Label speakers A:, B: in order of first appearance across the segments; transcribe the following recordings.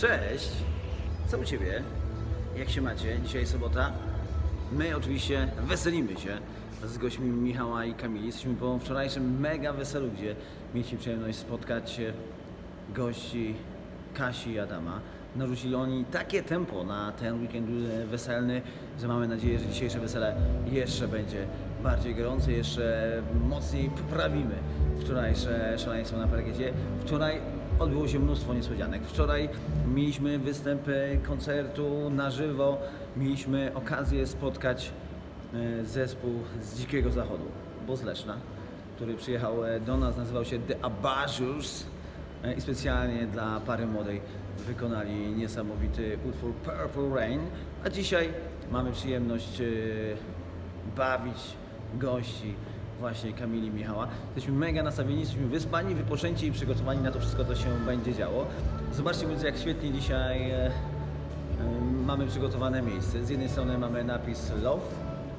A: Cześć! Co u Ciebie? Jak się macie? Dzisiaj sobota. My oczywiście weselimy się z gośćmi Michała i Kamili. Jesteśmy po wczorajszym mega weselu, gdzie mieliśmy przyjemność spotkać gości Kasi i Adama. Narzucili oni takie tempo na ten weekend weselny, że mamy nadzieję, że dzisiejsze wesele jeszcze będzie bardziej gorące, jeszcze mocniej poprawimy wczorajsze szaleństwo na parkiecie. Wczoraj odbyło się mnóstwo niespodzianek. Wczoraj mieliśmy występ e, koncertu na żywo, mieliśmy okazję spotkać e, zespół z Dzikiego Zachodu, bo który przyjechał e, do nas, nazywał się The Abajurs e, i specjalnie dla pary młodej wykonali niesamowity utwór Purple Rain, a dzisiaj mamy przyjemność bawić gości właśnie Kamili Michała. Jesteśmy mega nastawieni, jesteśmy wyspani, wypoczęci i przygotowani na to wszystko, co się będzie działo. Zobaczcie więc jak świetnie dzisiaj e, e, mamy przygotowane miejsce. Z jednej strony mamy napis Love,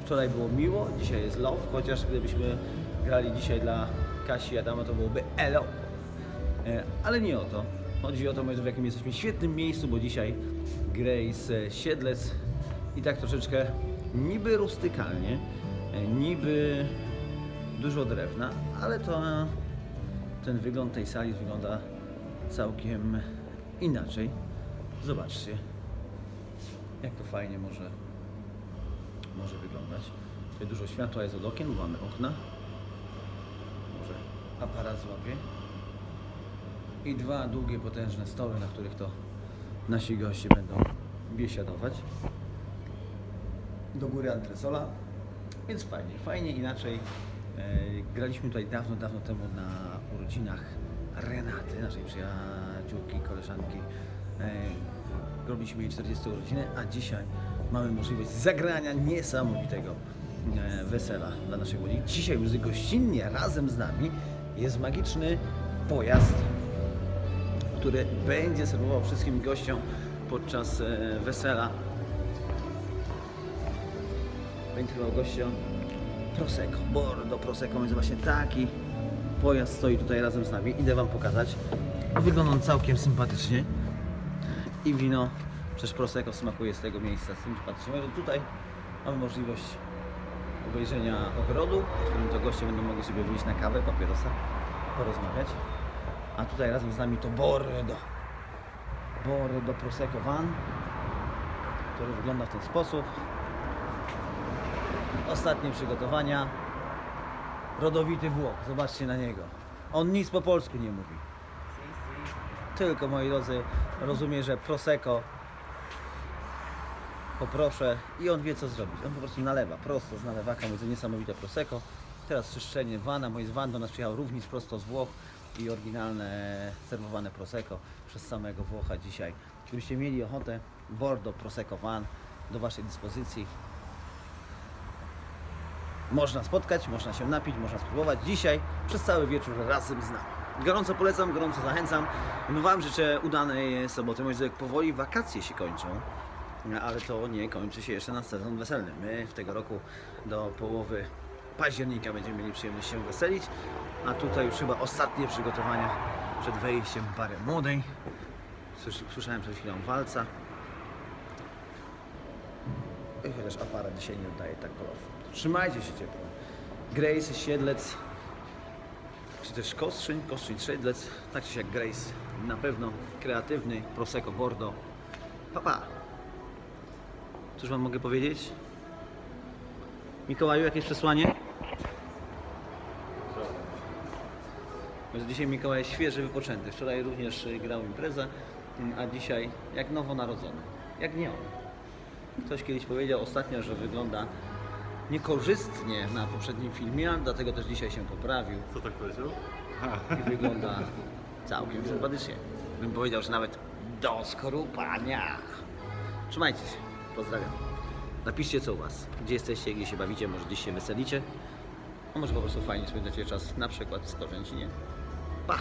A: wczoraj było miło, dzisiaj jest Love, chociaż gdybyśmy grali dzisiaj dla Kasi i Adama, to byłoby Elo. E, Ale nie o to. Chodzi o to, w jakim jesteśmy świetnym miejscu, bo dzisiaj Grace Siedlec i tak troszeczkę niby rustykalnie, niby dużo drewna, ale to e, ten wygląd tej sali wygląda całkiem inaczej. Zobaczcie, jak to fajnie może, może wyglądać. Tutaj dużo światła jest od okien, mamy okna. Może aparat złapie. I dwa długie, potężne stoły, na których to nasi goście będą biesiadować. Do góry antresola, więc fajnie, fajnie inaczej. E, graliśmy tutaj dawno, dawno temu na urodzinach Renaty, naszej przyjaciółki, koleżanki. E, robiliśmy jej 40 urodziny, a dzisiaj mamy możliwość zagrania niesamowitego e, wesela dla naszych młodych. Dzisiaj już gościnnie razem z nami jest magiczny pojazd, który będzie serwował wszystkim gościom podczas wesela. Będzie serwował gościom Prosecco, Bordo Prosecco, więc właśnie taki pojazd stoi tutaj razem z nami. Idę Wam pokazać. Wygląda on całkiem sympatycznie i wino, przecież Prosecco smakuje z tego miejsca sympatycznie. Także Tutaj mamy możliwość obejrzenia ogrodu, w którym to goście będą mogli sobie wyjść na kawę, papierosa, porozmawiać. A tutaj razem z nami to Bordo. Bordo Prosecco Van, który wygląda w ten sposób. Ostatnie przygotowania. Rodowity Włoch, zobaczcie na niego. On nic po polsku nie mówi. Tylko, moi drodzy, rozumie, że Prosecco poproszę i on wie co zrobić. On po prostu nalewa, prosto z nalewaka, mówi, niesamowite Prosecco. Teraz czyszczenie wana, mój z van do nas przyjechał również prosto z Włoch i oryginalne serwowane Prosecco przez samego Włocha dzisiaj. Gdybyście mieli ochotę, Bordo Prosecco Van do Waszej dyspozycji. Można spotkać, można się napić, można spróbować dzisiaj przez cały wieczór razem z nami. Gorąco polecam, gorąco zachęcam. No Wam życzę udanej soboty. Moi drodzy, powoli wakacje się kończą, ale to nie kończy się jeszcze na sezon weselny. My w tego roku do połowy października będziemy mieli przyjemność się weselić, a tutaj już chyba ostatnie przygotowania przed wejściem pary młodej. Słysz- Słyszałem przed chwilą walca. I Chociaż aparat dzisiaj nie oddaje tak kolorów. Trzymajcie się ciepło. Grace Siedlec, czy też Kostrzyń, Kostrzyń Siedlec, tak czy jak Grace, na pewno kreatywny, Prosecco Bordo. Papa. Cóż Wam mogę powiedzieć? Mikołaju, jakieś przesłanie? Więc dzisiaj Mikołaj świeży, wypoczęty. Wczoraj również grał imprezę, a dzisiaj jak nowonarodzony. Jak nie on. Ktoś kiedyś powiedział ostatnio, że wygląda niekorzystnie na poprzednim filmie, dlatego też dzisiaj się poprawił
B: Co tak powiedział?
A: i wygląda całkiem sympatycznie. Bym powiedział, że nawet do skorupania. Trzymajcie się. Pozdrawiam. Napiszcie co u Was. Gdzie jesteście, gdzie się bawicie, może gdzieś się weselicie. A może po prostu fajnie spędzacie czas na przykład w Skorzęcinie. Pa!